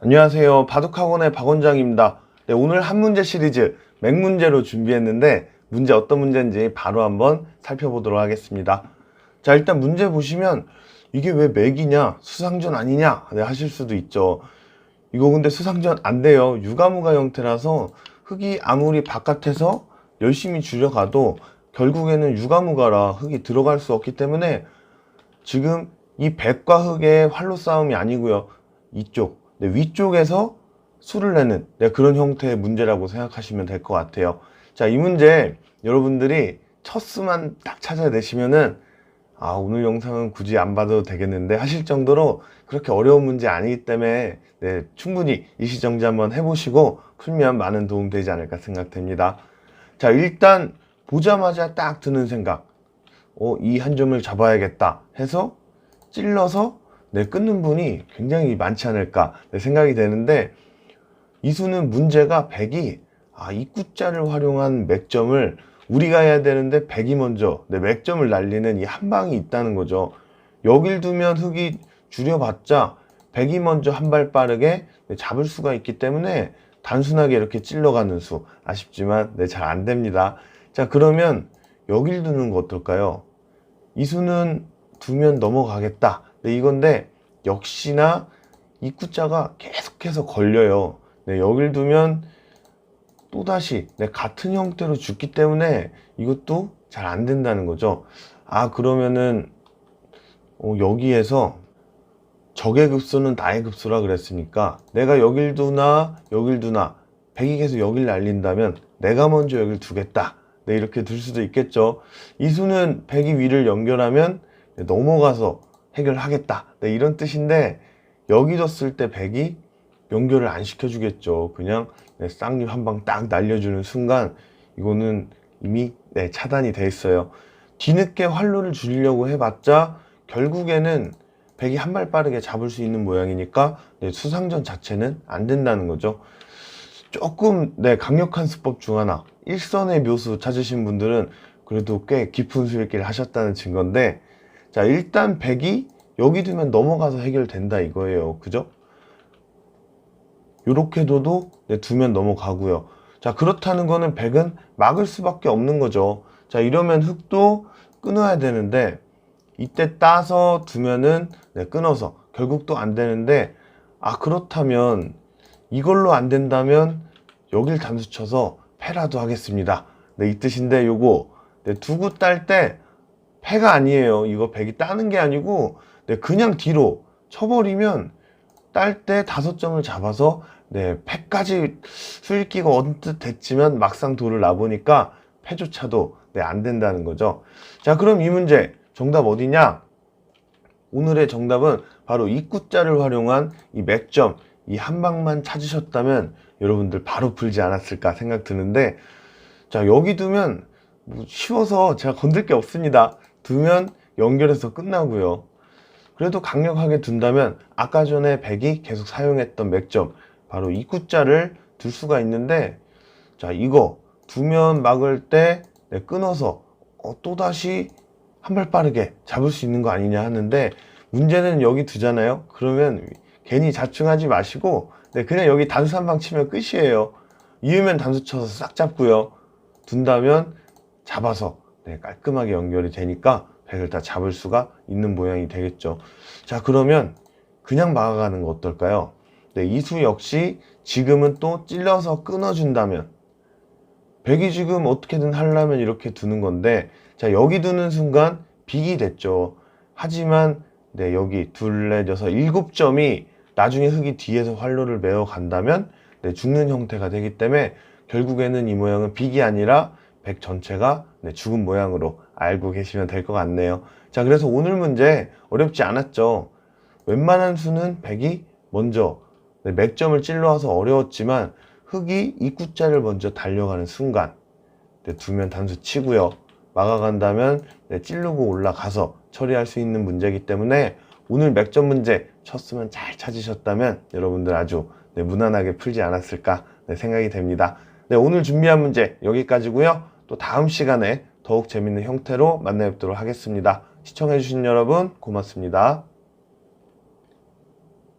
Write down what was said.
안녕하세요. 바둑학원의 박 원장입니다. 네, 오늘 한 문제 시리즈 맥문제로 준비했는데 문제 어떤 문제인지 바로 한번 살펴보도록 하겠습니다. 자, 일단 문제 보시면 이게 왜 맥이냐? 수상전 아니냐? 네, 하실 수도 있죠. 이거 근데 수상전 안 돼요. 유가무가 형태라서 흙이 아무리 바깥에서 열심히 줄여가도 결국에는 유가무가라 흙이 들어갈 수 없기 때문에 지금 이 백과 흙의 활로 싸움이 아니고요. 이쪽, 네, 위쪽에서 수를 내는 네, 그런 형태의 문제라고 생각하시면 될 것 같아요. 자, 이 문제 여러분들이 첫 수만 딱 찾아내시면은 아, 오늘 영상은 굳이 안 봐도 되겠는데 하실 정도로 그렇게 어려운 문제 아니기 때문에 네, 충분히 일시정지 한번 해보시고 풀면 많은 도움 되지 않을까 생각됩니다. 자, 일단 보자마자 딱 드는 생각. 어, 이 한 점을 잡아야겠다 해서 찔러서 내 끊는 분이 굉장히 많지 않을까 내 생각이 되는데 이수는 문제가 100이 아, 입구자를 활용한 맥점을 우리가 해야 되는데 100이 먼저 내 맥점을 날리는 이 한 방이 있다는 거죠. 여길 두면 흙이 줄여봤자 100이 먼저 한 발 빠르게 잡을 수가 있기 때문에 단순하게 이렇게 찔러가는 수 아쉽지만 네, 잘 안 됩니다. 자 그러면 여길 두는 거 어떨까요? 이 수는 두면 넘어가겠다. 네, 이건데 역시나 입구자가 계속해서 걸려요. 네, 여길 두면 또다시 네, 같은 형태로 죽기 때문에 이것도 잘 안 된다는 거죠. 아 그러면은 어, 여기에서 적의 급수는 나의 급수라 그랬으니까 내가 여길 두나 여길 두나 백이 계속 여길 날린다면 내가 먼저 여길 두겠다. 네, 이렇게 둘 수도 있겠죠. 이 수는 백이 위를 연결하면 네, 넘어가서 해결하겠다. 네, 이런 뜻인데 여기 뒀을 때 백이 연결을 안 시켜주겠죠. 그냥 네, 쌍립 한 방 딱 날려주는 순간 이거는 이미 네, 차단이 돼 있어요. 뒤늦게 활로를 줄이려고 해봤자 결국에는 백이 한 발 빠르게 잡을 수 있는 모양이니까 네, 수상전 자체는 안 된다는 거죠. 조금 네, 강력한 수법 중 하나 일선의 묘수 찾으신 분들은 그래도 꽤 깊은 수익기를 하셨다는 증거인데 자 일단 백이 여기 두면 넘어가서 해결된다 이거예요. 그죠? 요렇게 둬도 네, 두면 넘어가고요. 자 그렇다는 거는 백은 막을 수밖에 없는 거죠. 자 이러면 흙도 끊어야 되는데 이때 따서 두면은 네, 끊어서 결국 또 안 되는데 아 그렇다면 이걸로 안 된다면 여길 단수 쳐서 패라도 하겠습니다. 네, 이 뜻인데 요거 네, 두고 딸때 패가 아니에요 이거 백이 따는 게 아니고 네, 그냥 뒤로 쳐버리면 딸 때 다섯 점을 잡아서 네, 패까지 수익기가 언뜻 됐지만 막상 돌을 놔보니까 패조차도 네, 안 된다는 거죠. 자, 그럼 이 문제 정답 어디냐? 오늘의 정답은 바로 입구자를 활용한 이 맥점 이 한 방만 찾으셨다면 여러분들 바로 풀지 않았을까 생각 드는데 자 여기 두면 뭐 쉬워서 제가 건들 게 없습니다 두면 연결해서 끝나고요. 그래도 강력하게 둔다면 아까 전에 백이 계속 사용했던 맥점 바로 입구자를 둘 수가 있는데 자 이거 두면 막을 때 네, 끊어서 어, 또다시 한 발 빠르게 잡을 수 있는 거 아니냐 하는데 문제는 여기 두잖아요? 그러면 괜히 자충하지 마시고 네, 그냥 여기 단수 한 방 치면 끝이에요. 이으면 단수 쳐서 싹 잡고요. 둔다면 잡아서 네, 깔끔하게 연결이 되니까 백을 다 잡을 수가 있는 모양이 되겠죠. 자 그러면 그냥 막아가는 거 어떨까요? 네, 이수 역시 지금은 또 찔러서 끊어준다면 백이 지금 어떻게든 하려면 이렇게 두는 건데 자 여기 두는 순간 빅이 됐죠. 하지만 네 여기 둘넷 여섯 일곱 점이 나중에 흙이 뒤에서 활로를 메어 간다면 네, 죽는 형태가 되기 때문에 결국에는 이 모양은 빅이 아니라 백 전체가 네, 죽은 모양으로 알고 계시면 될 것 같네요. 자 그래서 오늘 문제 어렵지 않았죠? 웬만한 수는 백이 먼저 네, 맥점을 찔러와서 어려웠지만 흙이 입구자를 먼저 달려가는 순간 네, 두면 단수 치고요. 막아간다면 네, 찌르고 올라가서 처리할 수 있는 문제이기 때문에 오늘 맥점 문제 쳤으면 잘 찾으셨다면 여러분들 아주 네, 무난하게 풀지 않았을까 네, 생각이 됩니다. 네, 오늘 준비한 문제 여기까지고요 또 다음 시간에 더욱 재밌는 형태로 만나 뵙도록 하겠습니다. 시청해주신 여러분 고맙습니다